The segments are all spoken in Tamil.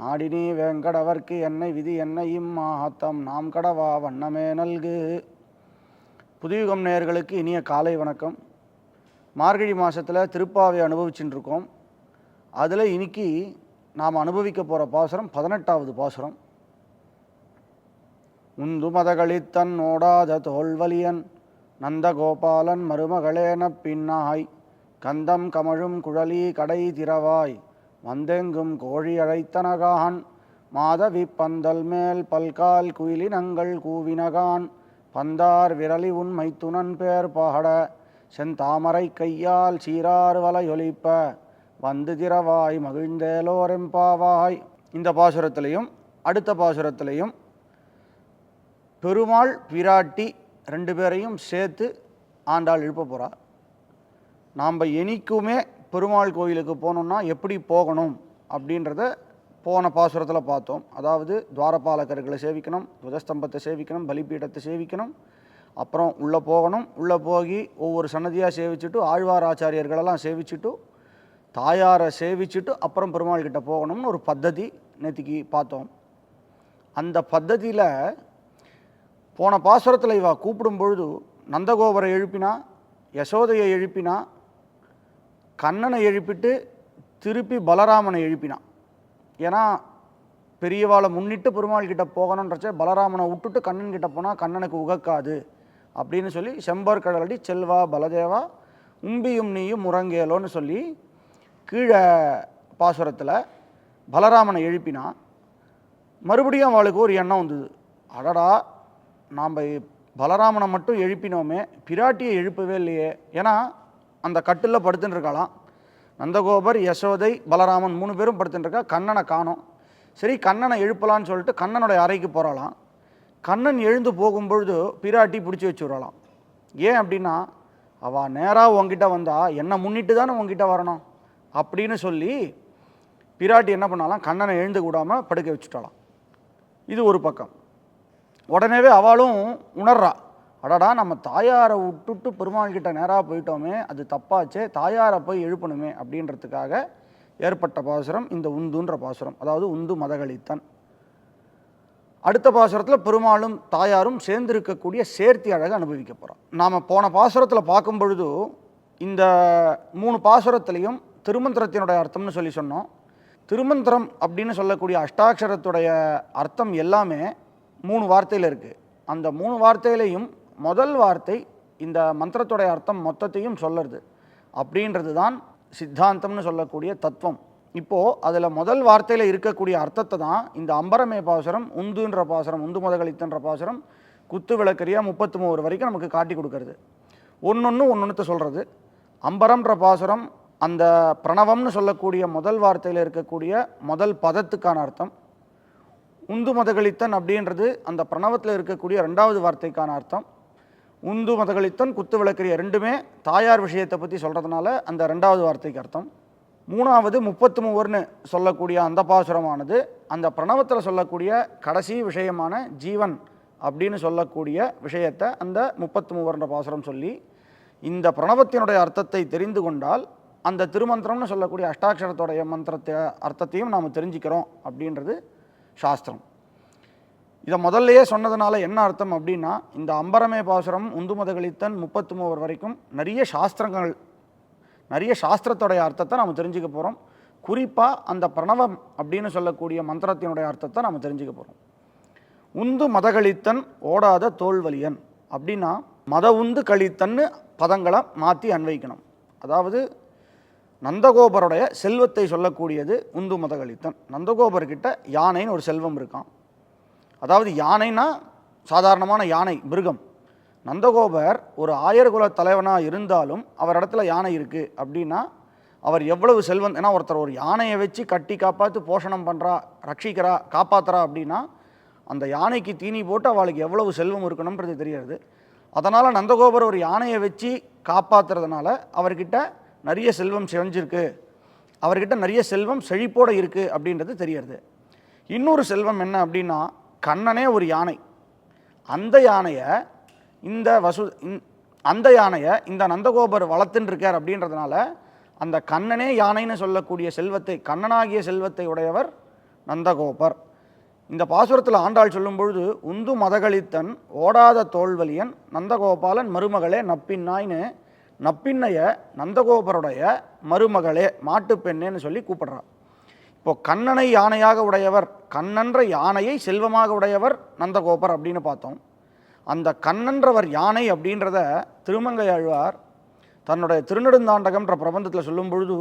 நாடினி வேங்கடவர்க்கு என்னை விதி என்னையும் இம்மாத்தம் நாம் கடவா வண்ணமே நல்கு. புதுயுகம் நேயர்களுக்கு இனிய காலை வணக்கம். மார்கழி மாதத்தில் திருப்பாவை அனுபவிச்சுட்டு இருக்கோம் அதில் இன்னைக்கு நாம் அனுபவிக்க போகிற பாசுரம் பதினெட்டாவது பாசுரம். உந்து மதகளித்தன் ஓடாத தோல்வலியன் நந்தகோபாலன் மருமகளேனப் பின்னாய் கந்தம் கமழும் குழலி கடை திறவாய் வந்தெங்கும் கோழி அழைத்தனகான். மாதவி பந்தல் மேல் பல்கால் குயிலினங்கள் கூவினகான். பந்தார் விரலி உண்மை துணன் பேர் பாட. செந்தாமரை கையால் சீரார் வலையொலிப்ப. வந்து திறவாய் மகிழ்ந்தேலோரெம்பாவாய் இந்த பாசுரத்திலையும் அடுத்த பாசுரத்திலையும் பெருமாள் பிராட்டி ரெண்டு பேரையும் சேர்த்து ஆண்டாள் எழுப்ப போகிறார் நாம் என்னைக்குமே பெருமாள் கோயிலுக்கு போகணுன்னா எப்படி போகணும் அப்படின்றத போன பாசுரத்தில் பார்த்தோம். அதாவது துவாரபாலகர்களை சேவிக்கணும் துவஜஸ்தம்பத்தை சேவிக்கணும் பலிபீடத்தை சேவிக்கணும் அப்புறம் உள்ளே போகணும். உள்ளே போகி ஒவ்வொரு சன்னதியாக சேவிச்சுட்டு ஆழ்வார் ஆச்சாரியர்களெல்லாம் சேவிச்சுட்டு தாயாரை சேவிச்சுட்டு அப்புறம் பெருமாள் கிட்டே போகணும்னு ஒரு பத்ததி நேற்றுக்கு பார்த்தோம். அந்த பத்ததியில் போன பாசுரத்தில் இவா கூப்பிடும் பொழுது நந்தகோபரை எழுப்பினா யசோதையை எழுப்பினா கண்ணனை எழுப்பிட்டு திருப்பி பலராமனை எழுப்பினான். ஏன்னா பெரியவாளை முன்னிட்டு பெருமாள் கிட்ட போகணுன்றச்ச பலராமனை விட்டுட்டு கண்ணன் கிட்ட போனால் கண்ணனுக்கு உகக்காது அப்படின்னு சொல்லி செம்பர் கடலடி செல்வா பலதேவா உம்பியும் நீயும் முறங்கேலோன்னு சொல்லி கீழே பாசுரத்தில் பலராமனை எழுப்பினா மறுபடியும் அவளுக்கு ஒரு எண்ணம் வந்தது. அடடா நாம் பலராமனை மட்டும் எழுப்பினோமே பிராட்டியை எழுப்பவே இல்லையே. ஏன்னா அந்த கட்டில் படுத்துன்னு இருக்காளாம் நந்தகோபர் யசோதை பலராமன் மூணு பேரும் படுத்துட்டுருக்கா கண்ணனை காணும். சரி கண்ணனை எழுப்பலான்னு சொல்லிட்டு கண்ணனுடைய அறைக்கு போகிறாளாம் கண்ணன் எழுந்து போகும்பொழுது பிராட்டி பிடிச்சி வச்சு விடலாம். ஏன் அப்படின்னா அவள் நேராக உங்ககிட்ட வந்தா என்னை முன்னிட்டு தானே உங்ககிட்ட வரணும்? அப்படின்னு சொல்லி பிராட்டி என்ன பண்ணாலாம்? கண்ணனை எழுந்து கூடாமல் படுக்க வச்சுட்டாலாம் இது ஒரு பக்கம். உடனேவே அவளும் உணர்றா. அடடா நம்ம தாயாரை விட்டுட்டு பெருமாள் கிட்ட நேராக போயிட்டோமே அது தப்பாச்சே தாயாரை போய் எழுப்பணுமே அப்படின்றதுக்காக ஏற்பட்ட பாசுரம் இந்த உந்துன்ற பாசுரம். அதாவது உந்து மதகளித்தன் அடுத்த பாசுரத்தில் பெருமாளும் தாயாரும் சேர்ந்திருக்கக்கூடிய சேர்த்தி அழகை அனுபவிக்க போகிறோம் நாம் போன பாசுரத்தில் பார்க்கும் பொழுது இந்த மூணு பாசுரத்துலேயும் திருமந்திரத்தினுடைய அர்த்தம்னு சொல்லி சொன்னோம். திருமந்திரம் அப்படின்னு சொல்லக்கூடிய அஷ்டாட்சரத்துடைய அர்த்தம் எல்லாமே மூணு வார்த்தையில் இருக்குது அந்த மூணு வார்த்தையிலையும் முதல் வார்த்தை இந்த மந்திரத்துடைய அர்த்தம் மொத்தத்தையும் சொல்லுறது. அப்படின்றது தான் சித்தாந்தம்னு சொல்லக்கூடிய தத்துவம். இப்போது அதில் முதல் வார்த்தையில் இருக்கக்கூடிய அர்த்தத்தை தான் இந்த அம்பரமே பாசுரம் உந்துன்ற பாசுரம் உந்து முதகளித்தன்ற பாசுரம் குத்து விளக்கரியா முப்பத்து மூணு வரைக்கும் நமக்கு காட்டி கொடுக்கறது. ஒன்று ஒன்று ஒன்று சொல்கிறது அம்பரம்ன்ற பாசுரம் அந்த பிரணவம்னு சொல்லக்கூடிய முதல் வார்த்தையில் இருக்கக்கூடிய முதல் பதத்துக்கான அர்த்தம். உந்து மதகளித்தன் அப்படின்றது அந்த பிரணவத்தில் இருக்கக்கூடிய ரெண்டாவது வார்த்தைக்கான அர்த்தம். உந்து மதகளித்தன் குத்து விளக்கரிய ரெண்டுமே தாயார் விஷயத்தை பற்றி சொல்கிறதுனால அந்த ரெண்டாவது வார்த்தைக்கு அர்த்தம். மூணாவது முப்பத்து மூவர்னு சொல்லக்கூடிய அந்த பாசுரமானது அந்த பிரணவத்தில் சொல்லக்கூடிய கடைசி விஷயமான ஜீவன் அப்படின்னு சொல்லக்கூடிய விஷயத்தை அந்த முப்பத்து மூவர்ன்ற பாசுரம் சொல்லி இந்த பிரணவத்தினுடைய அர்த்தத்தை தெரிந்து கொண்டால் அந்த திருமந்திரம்னு சொல்லக்கூடிய அஷ்டாட்சரத்துடைய மந்திரத்தை அர்த்தத்தையும் நாம் தெரிஞ்சுக்கிறோம் அப்படின்றது சாஸ்திரம். இதை முதல்லையே சொன்னதுனால என்ன அர்த்தம் அப்படின்னா இந்த அம்பரமே பாசுரம் உந்து மதகளித்தன் முப்பத்து மூவர் வரைக்கும் நிறைய சாஸ்திரங்கள் நிறைய சாஸ்திரத்துடைய அர்த்தத்தை நாம் தெரிஞ்சுக்க போகிறோம் குறிப்பாக அந்த பிரணவம் அப்படின்னு சொல்லக்கூடிய மந்திரத்தினுடைய அர்த்தத்தை நாம் தெரிஞ்சுக்க போகிறோம் உந்து மதகளித்தன் ஓடாத தோல்வலியன் அப்படின்னா மத உந்து கழித்தன்னு பதங்களை மாற்றி அன்வைக்கணும். அதாவது நந்தகோபருடைய செல்வத்தை சொல்லக்கூடியது உந்து மதகளித்தன். நந்தகோபர்கிட்ட யானைன்னு ஒரு செல்வம் இருக்கான் அதாவது யானைனா சாதாரணமான யானை மிருகம். நந்தகோபர் ஒரு ஆயர்குல தலைவனாக இருந்தாலும் அவர் இடத்துல யானை இருக்குது அப்படின்னா அவர் எவ்வளவு செல்வம் ஏன்னா ஒருத்தர் ஒரு யானையை வச்சு கட்டி காப்பாற்றி போஷணம் பண்ணுறா ரட்சிக்கிறா காப்பாற்றுறா அப்படின்னா அந்த யானைக்கு தீனி போட்டு அவளுக்கு எவ்வளவு செல்வம் இருக்கணுன்றது தெரியாது. அதனால் நந்தகோபர் ஒரு யானையை வச்சு காப்பாற்றுறதுனால அவர்கிட்ட நிறைய செல்வம் செஞ்சிருக்கு அவர்கிட்ட நிறைய செல்வம் செழிப்போடு இருக்குது அப்படின்றது தெரியறது இன்னொரு செல்வம் என்ன அப்படின்னா கண்ணனே ஒரு யானை. அந்த யானையை இந்த வசு அந்த யானையை இந்த நந்தகோபர் வளர்த்துன்ருக்கார் அப்படின்றதுனால அந்த கண்ணனே யானைன்னு சொல்லக்கூடிய செல்வத்தை கண்ணனாகிய செல்வத்தை உடையவர் நந்தகோபர். இந்த பாசுரத்தில் ஆண்டாள் சொல்லும் பொழுது உந்து மதகளித்தன் ஓடாத தோல்வலியன் நந்தகோபாலன் மருமகளே நப்பின்னாய்னு நப்பின்னைய நந்தகோபருடைய மருமகளே மாட்டுப்பெண்ணேன்னு சொல்லி கூப்பிடுறான் இப்போது கண்ணனை யானையாக உடையவர் கண்ணன்ற யானையை செல்வமாக உடையவர் நந்தகோபர் அப்படின்னு பார்த்தோம். அந்த கண்ணன்றவர் யானை அப்படின்றத திருமங்கை ஆழ்வார் தன்னுடைய திருநெடுந்தாண்டகம்ன்ற பிரபந்தத்தில் சொல்லும் பொழுது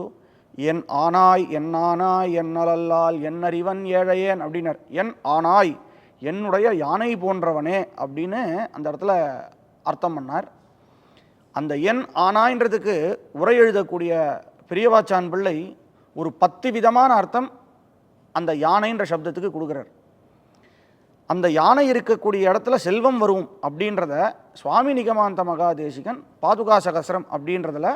என் ஆனாய் என் ஆனாய் என் நலல்லால் என் அறிவன் ஏழையேன் அப்படின்னர். என் ஆனாய் என்னுடைய யானை போன்றவனே அப்படின்னு அந்த இடத்துல அர்த்தம் பண்ணார். அந்த எண் ஆனாய்ன்றதுக்கு உரை எழுதக்கூடிய பெரியவாச்சான் பிள்ளை ஒரு பத்து விதமான அர்த்தம் அந்த யானைன்ற சப்தத்துக்கு கொடுக்குறார். அந்த யானை இருக்கக்கூடிய இடத்துல செல்வம் வரும் அப்படின்றத சுவாமி நிகமாந்த மகாதேசிகன் பாதுகா சகசரம் அப்படின்றதில்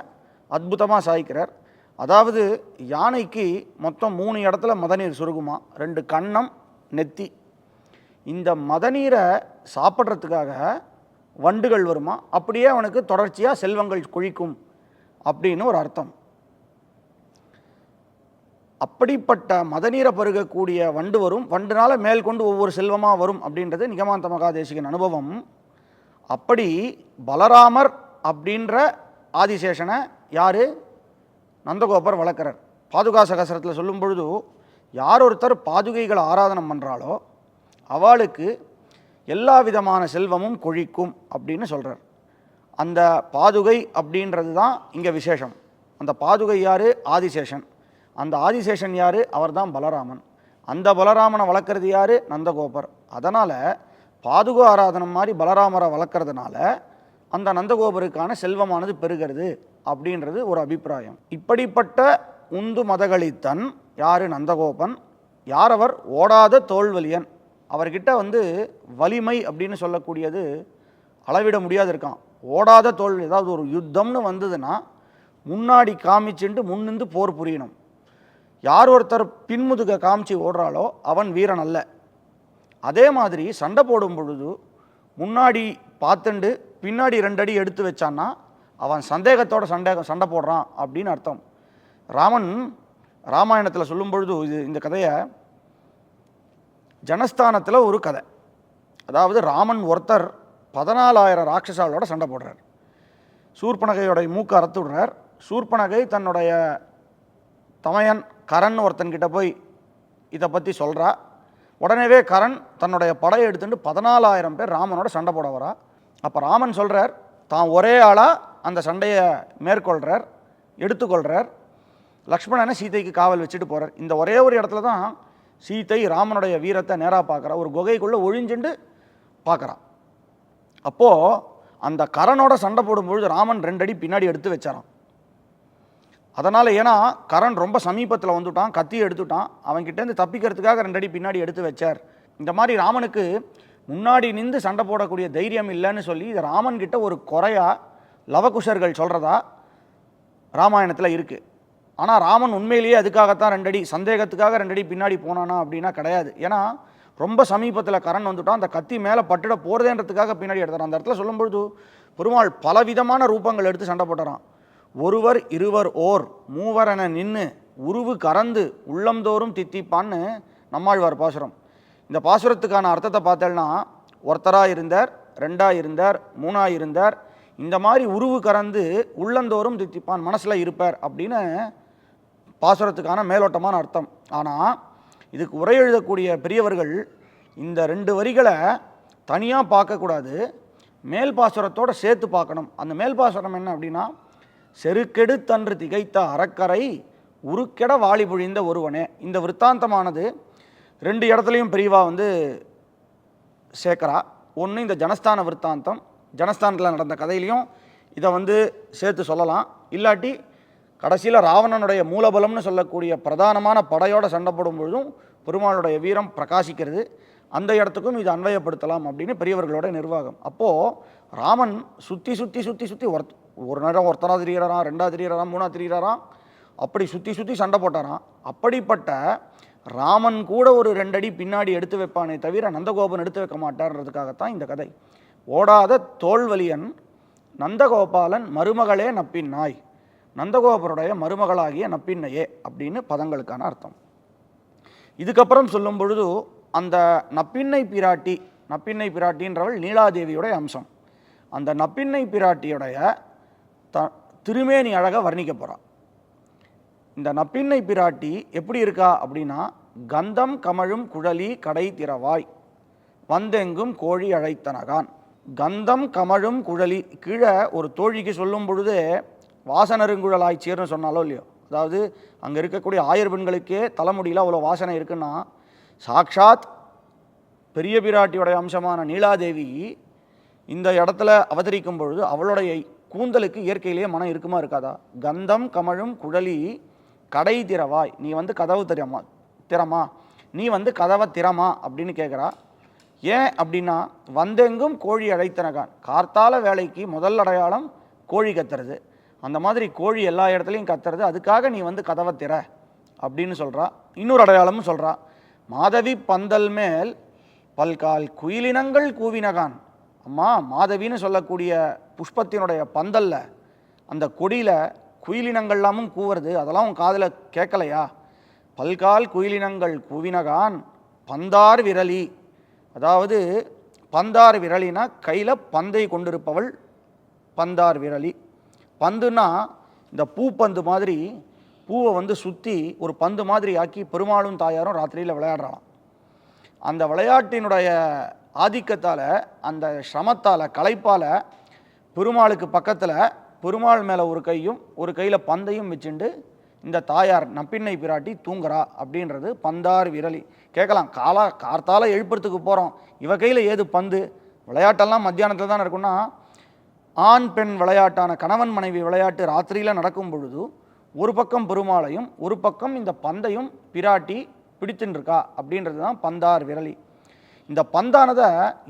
அற்புதமாக சாய்க்கிறார். அதாவது யானைக்கு மொத்தம் மூணு இடத்துல மதநீர் சுருகுமா? ரெண்டு கன்னம் நெத்தி. இந்த மதநீரை சாப்பிட்றதுக்காக வண்டுகள் வருமா? அப்படியே அவனுக்கு தொடர்ச்சியாக செல்வங்கள் குழிக்கும் அப்படின்னு ஒரு அர்த்தம். அப்படிப்பட்ட மதநீரை பருகக்கூடிய வண்டு வரும். வண்டுனால மேல் கொண்டு ஒவ்வொரு செல்வமாக வரும் அப்படின்றது நிகமாந்த மகாதேசிகன் அனுபவம். அப்படி பலராமர் அப்படின்ற ஆதிசேஷனை யார்? நந்தகோபர் வளர்க்குறார் பாதுகா சகசரத்தில் சொல்லும் பொழுது யார் ஒருத்தர் பாதுகைகளை ஆராதனம் பண்ணுறாளோ அவளுக்கு எல்லா விதமான செல்வமும் கொழிக்கும் அப்படின்னு சொல்கிறார் அந்த பாதுகை அப்படின்றது தான் இங்கே விசேஷம். அந்த பாதுகை யார்? ஆதிசேஷன். அந்த ஆதிசேஷன் யார்? அவர்தான் பலராமன். அந்த பலராமனை வளர்க்குறது யார்? நந்தகோபர். அதனால் பாதுகா ஆராதனம் மாதிரி பலராமரை வளர்க்குறதுனால அந்த நந்தகோபருக்கான செல்வமானது பெருகிறது அப்படின்றது ஒரு அபிப்பிராயம். இப்படிப்பட்ட உந்து மதகளித்தன் யார்? நந்தகோபன். யார் அவர் ஓடாத தோல்வலியன். அவர்கிட்ட வந்து வலிமை அப்படின்னு சொல்லக்கூடியது அளவிட முடியாது இருக்கான் ஓடாத தோல் ஏதாவது ஒரு யுத்தம்னு வந்ததுன்னா முன்னாடி காமிச்சுட்டு முன்னிந்து போர் புரியணும். யார் ஒருத்தர் பின்முதுக காமிச்சு ஓடுறாளோ அவன் வீரன் அல்ல. அதே மாதிரி சண்டை போடும் பொழுது முன்னாடி பார்த்துண்டு பின்னாடி ரெண்டடி எடுத்து வச்சான்னா அவன் சந்தேகத்தோட சண்டை சண்டை போடுறான் அப்படின்னு அர்த்தம். ராமன் ராமாயணத்தில் சொல்லும் பொழுது இது இந்த கதையை ஜனஸ்தானத்தில் ஒரு கதை. அதாவது ராமன் ஒருத்தர் பதினாலாயிரம் ராட்சசாலோட சண்டை போடுறார். சூர்பனகையோடைய மூக்கு அறுத்து விடுறார். சூர்பனகை தன்னுடைய தமையன் கரண் ஒருத்தன்கிட்ட போய் இதை பற்றி சொல்கிறா உடனேவே கரண் தன்னுடைய படையை எடுத்துட்டு பதினாலாயிரம் பேர் ராமனோட சண்டை போட வரா. அப்போ ராமன் சொல்கிறார் தான் ஒரே ஆளாக அந்த சண்டையை மேற்கொள்கிறார் எடுத்துக்கொள்கிறார் லக்ஷ்மணனை சீதைக்கு காவல் வச்சுட்டு போகிறார் இந்த ஒரே ஒரு இடத்துல தான் சீதை ராமனுடைய வீரத்தை நேராக பார்க்குறா ஒரு குகைக்குள்ளே ஒழிஞ்சுண்டு பார்க்குறா அப்போது அந்த கரனோட சண்டை போடும்பொழுது ராமன் ரெண்டடி பின்னாடி எடுத்து வச்சாரான் அதனால் ஏன்னா கரண் ரொம்ப சமீபத்தில் வந்துட்டான் கத்தி எடுத்துட்டான். அவன்கிட்டேருந்து தப்பிக்கிறதுக்காக ரெண்டடி பின்னாடி எடுத்து வச்சார். இந்த மாதிரி ராமனுக்கு முன்னாடி நின்று சண்டை போடக்கூடிய தைரியம் இல்லைன்னு சொல்லி இது ராமன் கிட்ட ஒரு குறையா லவகுஷர்கள் சொல்கிறதா ராமாயணத்தில் இருக்குது ஆனால் ராமன் உண்மையிலேயே அதுக்காகத்தான் ரெண்டடி சந்தேகத்துக்காக ரெண்டடி பின்னாடி போனானா அப்படின்னா கிடையாது. ஏன்னா ரொம்ப சமீபத்தில் கரண் வந்துட்டான் அந்த கத்தி மேலே பட்டுட போகிறதேன்றதுக்காக பின்னாடி எடுத்துறான் அந்த இடத்துல சொல்லும்பொழுது பெருமாள் பலவிதமான ரூபங்கள் எடுத்து சண்டை போட்டுறான். ஒருவர் இருவர் ஓர் மூவரென நின்று உருவு கறந்து உள்ளம்தோறும் தித்திப்பான்னு நம்மாழ்வார் பாசுரம். இந்த பாசுரத்துக்கான அர்த்தத்தை பார்த்தேன்னா ஒருத்தராக இருந்தார் ரெண்டாக இருந்தார் மூணாக இருந்தார் இந்த மாதிரி உருவு கறந்து உள்ளந்தோறும் தித்திப்பான் மனசில் இருப்பார் அப்படின்னு பாசுரத்துக்கான மேலோட்டமான அர்த்தம். ஆனால் இதுக்கு உரை எழுதக்கூடிய பெரியவர்கள் இந்த ரெண்டு வரிகளை தனியாக பார்க்கக்கூடாது. மேல் பாசுரத்தோட சேர்த்து பார்க்கணும். அந்த மேல் பாசுரம் என்ன அப்படின்னா செருக்கெடுத்தன்று திகைத்த அறக்கரை உருக்கெட வாளி பொழிந்த ஒருவனே. இந்த விற்த்தாந்தமானது ரெண்டு இடத்துலையும் பிரிவா வந்து சேர்க்குறா. ஒன்று இந்த ஜனஸ்தான விற்த்தாந்தம் ஜனஸ்தானத்தில் நடந்த கதையிலையும் இதை வந்து சேர்த்து சொல்லலாம். இல்லாட்டி கடைசியில் ராவணனுடைய மூலபலம்னு சொல்லக்கூடிய பிரதானமான படையோடு சண்டைப்படும் பொழுதும் பெருமாளுடைய வீரம் பிரகாசிக்கிறது. அந்த இடத்துக்கும் இது அன்வயப்படுத்தலாம் அப்படின்னு பெரியவர்களோட நிர்வாகம். அப்போது ராமன் சுற்றி சுற்றி சுற்றி சுற்றி ஒருத் ஒரு நேரம் ஒருத்தராக திரிகிறாராம் ரெண்டாவது திரிகிறாராம் மூணாவது திரிகிறாராம் அப்படி சுற்றி சுற்றி சண்டை போட்டாராம். அப்படிப்பட்ட ராமன் கூட ஒரு ரெண்டடி பின்னாடி எடுத்து வைப்பானே தவிர நந்தகோபன் எடுத்து வைக்க மாட்டார்ன்றதுக்காகத்தான் இந்த கதை. ஓடாத தோல்வலியன் நந்தகோபாலன் மருமகளே நப்பின் நாய். நந்தகோபருடைய மருமகளாகிய நப்பின்னையே அப்படின்னு பதங்களுக்கான அர்த்தம். இதுக்கப்புறம் சொல்லும் பொழுது அந்த நப்பின்னை பிராட்டி நப்பின்னை பிராட்டின்றவள் நீலாதேவியுடைய அம்சம். அந்த நப்பின்னை பிராட்டியுடைய த திருமேனி அழகை வர்ணிக்க போகிறான் இந்த நப்பின்னை பிராட்டி எப்படி இருக்கா அப்படின்னா கந்தம் கமழும் குழலி கடை திறவாய் வந்தெங்கும் கோழி அழைத்தனகான் கந்தம் கமழும் குழலி கீழே ஒரு தோழிக்கு சொல்லும் பொழுது வாசனருங்குழலாய் சொன்னாலோ இல்லையோ? அதாவது அங்கே இருக்கக்கூடிய ஆயர் பெண்களுக்கே தலைமுடியில் அவ்வளோ வாசனை இருக்குன்னா சாக்ஷாத் பெரிய பிராட்டியுடைய அம்சமான நீலாதேவி இந்த இடத்துல அவதரிக்கும் பொழுது அவளுடைய கூந்தலுக்கு இயற்கையிலேயே மனம் இருக்குமா இருக்காதா? கந்தம் கமழும் குழலி கடை திறவாய். நீ வந்து கதவு திறமா திறமா? நீ வந்து கதவை திறமா? அப்படின்னு கேட்குறா ஏன் அப்படின்னா வந்தெங்கும் கோழி அழைத்தனகான் கார்த்தால வேலைக்கு முதல் அடையாளம் கோழி கத்துறது. அந்த மாதிரி கோழி எல்லா இடத்துலையும் கத்துறது. அதுக்காக நீ வந்து கதவை திற அப்படின்னு சொல்கிறா இன்னொரு அடையாளமும் சொல்கிறா மாதவி பந்தல் மேல் பல்கால் குயிலினங்கள் கூவினகான் அம்மா மாதவின்னு சொல்லக்கூடிய புஷ்பத்தினுடைய பந்தல்ல அந்த கொடியில் குயிலினங்கள்லாமும் கூவுறது அதெல்லாம் உன் காதில் கேட்கலையா பல்கால் குயிலினங்கள் கூவினகான் பந்தார் விரலி. அதாவது பந்தார் விரலினா கையில் பந்தை கொண்டிருப்பவள் பந்தார் விரலி. பந்துனா இந்த பூப்பந்து மாதிரி பூவை வந்து சுற்றி ஒரு பந்து மாதிரி ஆக்கி பெருமாளும் தாயாரும் ராத்திரியில் விளையாடுறாளாம். அந்த விளையாட்டினுடைய ஆதிக்கத்தால் அந்த சிரமத்தால் களைப்பால் பெருமாளுக்கு பக்கத்தில் பெருமாள் மேலே ஒரு கையும் ஒரு கையில் பந்தையும் வச்சுண்டு இந்த தாயார் நப்பிண்ணை பிராட்டி தூங்குறா அப்படின்றது பந்தார் விரலி. கேட்கலாம் காலா கார்த்தால எழுப்புறதுக்கு போகிறோம் இவ கையில் ஏது பந்து? விளையாட்டெல்லாம் மத்தியானத்தில் தான் இருக்குன்னா ஆண் பெண் விளையாட்டான கணவன் மனைவி விளையாட்டு ராத்திரியில் நடக்கும் பொழுது ஒரு பக்கம் பெருமாளையும் ஒரு பக்கம் இந்த பந்தையும் பிராட்டி பிடித்துன்னு இருக்கா அப்படின்றது தான் பந்தார் விரலி. இந்த பந்தானதை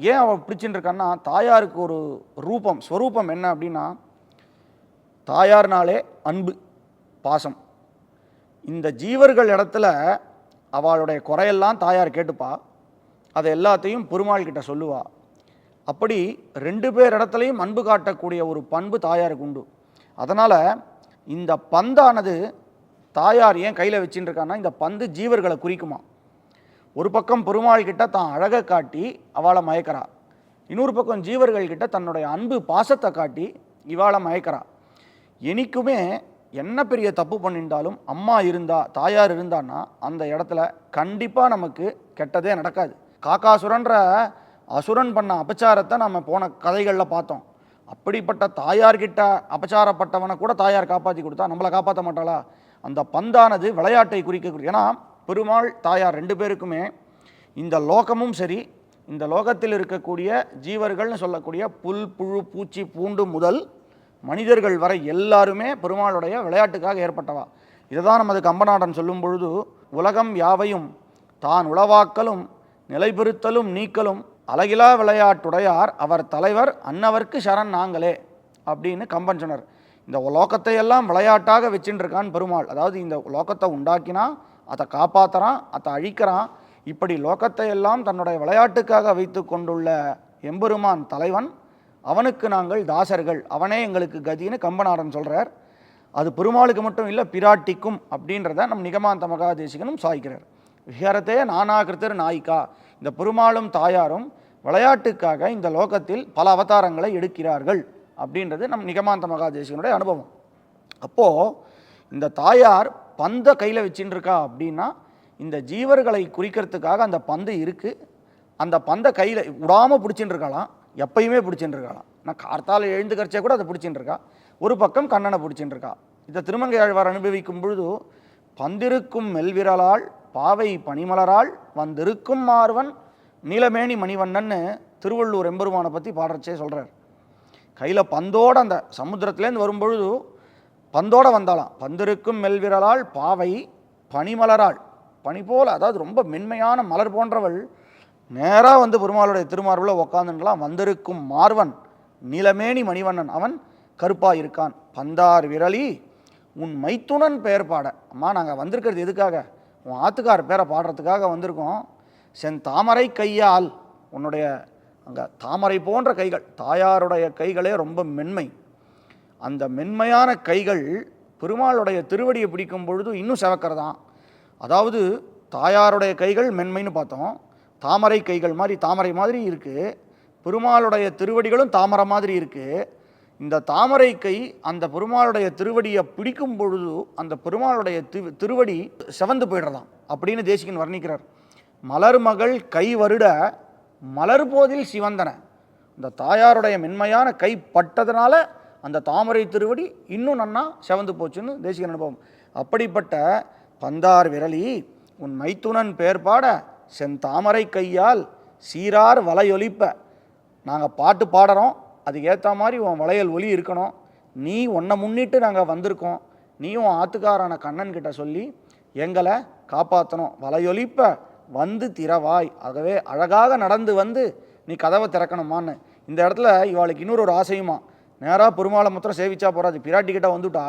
ஏன் அவள் பிடிச்சின்னு இருக்கான்னா தாயாருக்கு ஒரு ரூபம் ஸ்வரூபம் என்ன அப்படின்னா தாயார்னாலே அன்பு பாசம். இந்த ஜீவர்கள் இடத்துல அவளுடைய குறையெல்லாம் தாயார் கேட்டுப்பா. அதை எல்லாத்தையும் பெருமாள் கிட்ட சொல்லுவா. அப்படி ரெண்டு பேர் இடத்துலையும் அன்பு காட்டக்கூடிய ஒரு பண்பு தாயாருக்கு உண்டு. அதனால் இந்த பந்தானது தாயார் ஏன் கையில் வச்சுட்டு இருக்கான்னா இந்த பந்து ஜீவர்களை குறிக்குமா. ஒரு பக்கம் பெருமாள் கிட்ட தான் அழகை காட்டி அவளை மயக்கிறா. இன்னொரு பக்கம் ஜீவர்கள் கிட்ட தன்னுடைய அன்பு பாசத்தை காட்டி இவாளை மயக்கிறா. எனக்குமே என்ன பெரிய தப்பு பண்ணிட்டாலும் அம்மா இருந்தா தாயார் இருந்தான்னா அந்த இடத்துல கண்டிப்பாக நமக்கு கெட்டதே நடக்காது. காக்காசுரன்ற அசுரன் பண்ண அபச்சாரத்தை நம்ம போன கதைகளில் பார்த்தோம். அப்படிப்பட்ட தாயார்கிட்ட அபச்சாரப்பட்டவனை கூட தாயார் காப்பாற்றி கொடுத்தா நம்மளை காப்பாற்ற மாட்டாளா? அந்த பந்தானது விளையாட்டை குறிக்க ஏன்னா பெருமாள் தாயார் ரெண்டு பேருக்குமே இந்த லோகமும் சரி இந்த லோகத்தில் இருக்கக்கூடிய ஜீவர்கள்னு சொல்லக்கூடிய புல் புழு பூச்சி பூண்டு முதல் மனிதர்கள் வரை எல்லாருமே பெருமாளுடைய விளையாட்டுக்காக ஏற்பட்டவா? இதை தான் நமது கம்பநாடன் சொல்லும் பொழுது உலகம் யாவையும் தான் உளவாக்கலும் நிலைபெறுத்தலும் நீக்கலும் அழகிலா விளையாட்டுடையார் அவர் தலைவர் அன்னவர்க்கு சரண் நாங்களே அப்படின்னு கம்பன் சொன்னார். இந்த லோகத்தை எல்லாம் விளையாட்டாக வச்சுட்டு இருக்கான் பெருமாள். அதாவது இந்த லோகத்தை உண்டாக்கினா அதை காப்பாத்துறான் அதை அழிக்கிறான். இப்படி லோகத்தை எல்லாம் தன்னுடைய விளையாட்டுக்காக வைத்து கொண்டுள்ள எம்பெருமான் தலைவன் அவனுக்கு நாங்கள் தாசர்கள். அவனே எங்களுக்கு கதின்னு கம்பநாடன் சொல்கிறார் அது பெருமாளுக்கு மட்டும் இல்லை பிராட்டிக்கும் அப்படின்றத நம் நிகமாந்த மகாதேசிகனும் சாய்க்கிறார். விஹாரத்தையே நானாகிருத்தர் நாய்க்கா இந்த பெருமாளும் தாயாரும் விளையாட்டுக்காக இந்த லோகத்தில் பல அவதாரங்களை எடுக்கிறார்கள் அப்படின்றது நம் நிகமாந்த மகாதேசிகனுடைய அனுபவம். அப்போது இந்த தாயார் பந்தை கையில் வச்சுட்டு இருக்கா அப்படின்னா இந்த ஜீவர்களை குறிக்கிறதுக்காக அந்த பந்து இருக்குது அந்த பந்தை கையில் விடாமல் பிடிச்சிட்டு இருக்கலாம் எப்பயுமே பிடிச்சிட்டு இருக்கலாம் நான் கார்த்தால் எழுந்து கரைச்சா கூட அதை பிடிச்சிட்டு இருக்கா ஒரு பக்கம் கண்ணனை பிடிச்சிட்டு இருக்கா இதை திருமங்கை ஆழ்வார் அனுபவிக்கும் பொழுது பந்திருக்கும் மெல்விரலால் பாவை பனிமலரால் வந்திருக்கும் மார்வன் நீலமேனி மணிவண்ணன்னு திருவள்ளூர் எம்பெருமானை பற்றி பாடுறச்சே சொல்கிறார் கையில் பந்தோடு அந்த சமுத்திரத்துலேருந்து வரும்பொழுது பந்தோடு வந்தாலாம் பந்திருக்கும் மெல்விரலால் பாவை பனிமலரால் பனி போல் அதாவது ரொம்ப மென்மையான மலர் போன்றவள் நேராக வந்து பெருமாளுடைய திருமார்பில் உக்காந்துங்களாம் வந்திருக்கும் மார்வன் நிலமேனி மணிவண்ணன் அவன் கருப்பாக இருக்கான் பந்தார் விரலி உன் மைத்துனன் பெயர் பாட. அம்மா நாங்கள் வந்திருக்கிறது எதுக்காக? உன் ஆத்துக்கார் பேரை பாடுறதுக்காக வந்திருக்கோம். சென் தாமரை கையால் உன்னுடைய அங்கே தாமரை போன்ற கைகள் தாயாருடைய கைகளே ரொம்ப மென்மை. அந்த மென்மையான கைகள் பெருமாளுடைய திருவடியை பிடிக்கும் பொழுது இன்னும் செவக்கிறதான் அதாவது தாயாருடைய கைகள் மென்மைன்னு பார்த்தோம். தாமரை கைகள் மாதிரி தாமரை மாதிரி இருக்குது பெருமாளுடைய திருவடிகளும் தாமரை மாதிரி இருக்குது இந்த தாமரை கை அந்த பெருமாளுடைய திருவடியை பிடிக்கும் பொழுது அந்த பெருமாளுடைய திரு திருவடி செவந்து போயிடுறதாம். அப்படின்னு தேசிகன் வர்ணிக்கிறார். மலர் மகள் கை வருட மலர் போதில் சிவந்தன. இந்த தாயாருடைய மென்மையான கை பட்டதுனால அந்த தாமரை திருவடி இன்னும் நன்னா செவந்து போச்சுன்னு தேசிக அனுபவம். அப்படிப்பட்ட பந்தார் விரலி உன் மைத்துனன் பேர் பாட கையால் சீரார் வலையொலிப்ப. நாங்கள் பாட்டு பாடுறோம் அதுக்கு ஏற்ற மாதிரி உன் வளையல் ஒலி இருக்கணும். நீ உன்னை முன்னிட்டு நாங்கள் வந்திருக்கோம். நீயும் உன் ஆத்துக்காரான கண்ணன் கிட்ட சொல்லி எங்களை காப்பாற்றணும் வலையொலிப்ப வந்து திறவாய். ஆகவே அழகாக நடந்து வந்து நீ கதவை திறக்கணுமான்னு. இந்த இடத்துல இவாளுக்கு இன்னொரு ஒரு ஆசையுமா? நேராக பெருமாளை மாத்திரம் சேவிச்சா போறாது. பிராட்டிக்கிட்ட வந்துட்டா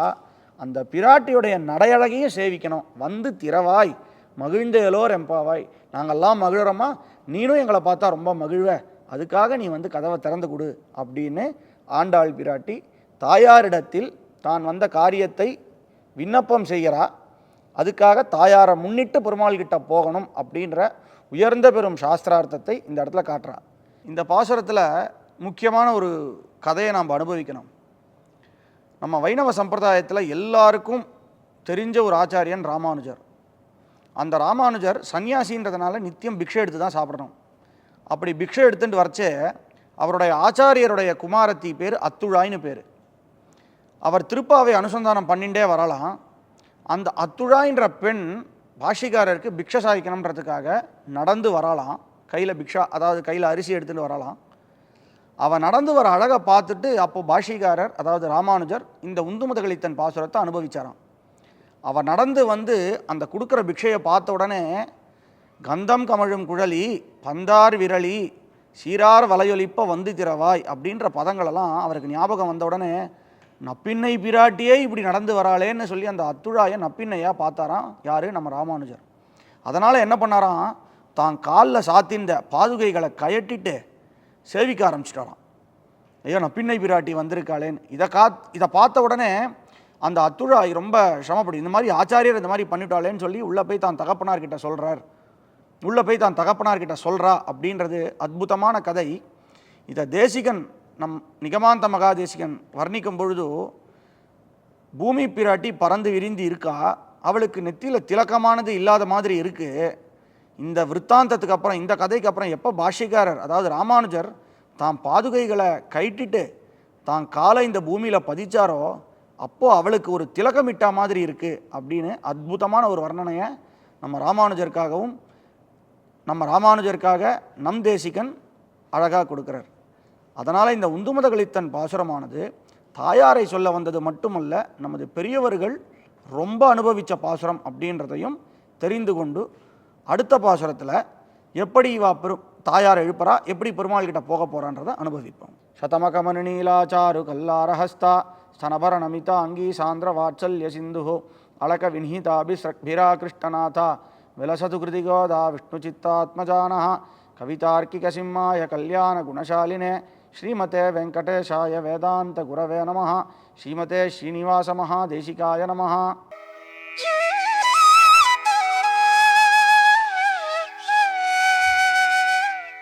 அந்த பிராட்டியுடைய நடையழகையும் சேவிக்கணும். வந்து திறவாய் மகிழ்ந்தேலோர் எம்பாவாய். நாங்கள்லாம் மகிழறோமா? நீனும் எங்களை பார்த்தா ரொம்ப மகிழ்வ. அதுக்காக நீ வந்து கதவை திறந்து கொடு அப்படின்னு ஆண்டாள் பிராட்டி தாயாரிடத்தில் தான் வந்த காரியத்தை விண்ணப்பம் செய்கிறா. அதுக்காக தாயாரை முன்னிட்டு பெருமாள் கிட்ட போகணும் அப்படின்ற உயர்ந்த பெரும் சாஸ்திரார்த்தத்தை இந்த இடத்துல காட்டுறா. இந்த பாசுரத்தில் முக்கியமான ஒரு கதையை நாம் அனுபவிக்கணும். நம்ம வைணவ சம்பிரதாயத்தில் எல்லாருக்கும் தெரிஞ்ச ஒரு ஆச்சாரியன் ராமானுஜர். அந்த ராமானுஜர் சன்னியாசின்றதுனால நித்தியம் பிக்ஷை எடுத்து தான் சாப்பிடணும். அப்படி பிக்ஷை எடுத்துட்டு வரச்சே அவருடைய ஆச்சாரியருடைய குமாரத்தி பேர் அத்துழாய்னு பேர். அவர் திருப்பாவை அனுசந்தானம் பண்ணிகிட்டே வரலாம். அந்த அத்துழாயின்ற பெண் பாஷிகாரருக்கு பிக்ஷை சாய்க்கணுன்றதுக்காக நடந்து வரலாம். கையில் பிக்ஷா அதாவது கையில் அரிசி எடுத்துகிட்டு வரலாம். அவன் நடந்து வர அழகை பார்த்துட்டு அப்போ பாஷிகாரர் அதாவது ராமானுஜர் இந்த உந்துமுதகளித்தன் பாசுரத்தை அனுபவிச்சாராம். அவன் நடந்து வந்து அந்த கொடுக்குற பிக்ஷையை பார்த்த உடனே கந்தம் கமழும் குழலி பந்தார் விரலி சீரார் வலையொலிப்ப வந்து திறவாய் அப்படின்ற பதங்களெல்லாம் அவருக்கு ஞாபகம் வந்த உடனே நப்பின்னை பிராட்டியே இப்படி நடந்து வராளேன்னு சொல்லி அந்த அத்துழாயை நப்பின்னையாக பார்த்தாராம் யார்? நம்ம ராமானுஜர். அதனால் என்ன பண்ணாராம் தான் காலில் சாத்திந்த பாதுகைகளை கயட்டிட்டு சேவிக்க ஆரம்பிச்சிட்டாராம் ஐயோ நப்பின்னை பிராட்டி வந்திருக்காளேன்னு. இதை கா இதை பார்த்த உடனே அந்த அத்துழாய் ரொம்ப சிரமப்படும் இந்த மாதிரி ஆச்சாரியர் இந்த மாதிரி பண்ணிட்டாளேன்னு சொல்லி உள்ளே போய் தான் தகப்பனார்கிட்ட சொல்கிறார் உள்ளே போய் தான் தகப்பனார்கிட்ட சொல்கிறா அப்படின்றது அற்புதமான கதை. இதை தேசிகன் நம் நிகமாந்த மகாதேசிகன் வர்ணிக்கும் பொழுது பூமி பிராட்டி பறந்து விரிந்து இருக்கா? அவளுக்கு நெத்தியில் திலக்கமானது இல்லாத மாதிரி இருக்குது இந்த விற்த்தாந்தத்துக்கு அப்புறம் இந்த கதைக்கு அப்புறம் எப்போ பாஷிகாரர் அதாவது ராமானுஜர் தான் பாதுகைகளை கைட்டிட்டு தான் காலை இந்த பூமியில் பதிச்சாரோ அப்போது அவளுக்கு ஒரு திலக்கமிட்டா மாதிரி இருக்குது அப்படின்னு அற்புதமான ஒரு வர்ணனையை நம்ம ராமானுஜருக்காகவும் நம்ம ராமானுஜருக்காக நம் தேசிகன் அழகாக கொடுக்குறார். அதனால் இந்த உந்துமதகளித்தன் பாசுரமானது தாயாரை சொல்ல வந்தது மட்டுமல்ல நமது பெரியவர்கள் ரொம்ப அனுபவித்த பாசுரம் அப்படின்றதையும் தெரிந்து கொண்டு அடுத்த பாசுரத்தில் எப்படி இவா பெரு தாயார் எழுப்புறா எப்படி பெருமாள் கிட்ட போக போகிறான்றதை அனுபவிப்போம். சதமகமனு நீலாச்சாரு கல்லாரஹஸ்தா ஸ்தனபர நமிதா அங்கீ சாந்திர வாத்சல்ய சிந்து அலக வினிஹிதாபிஸ்ரக்பிரா கிருஷ்ணநாதா விலசது கிருதிகோதா கவிதார்க்கிக சிம்மாய கல்யாண குணசாலினே ஸ்ரீமதே வெங்கடேஷாய வேதாந்த குரவே நமः ஸ்ரீமதே ஸ்ரீனிவாச மகாதேசிகாய நமः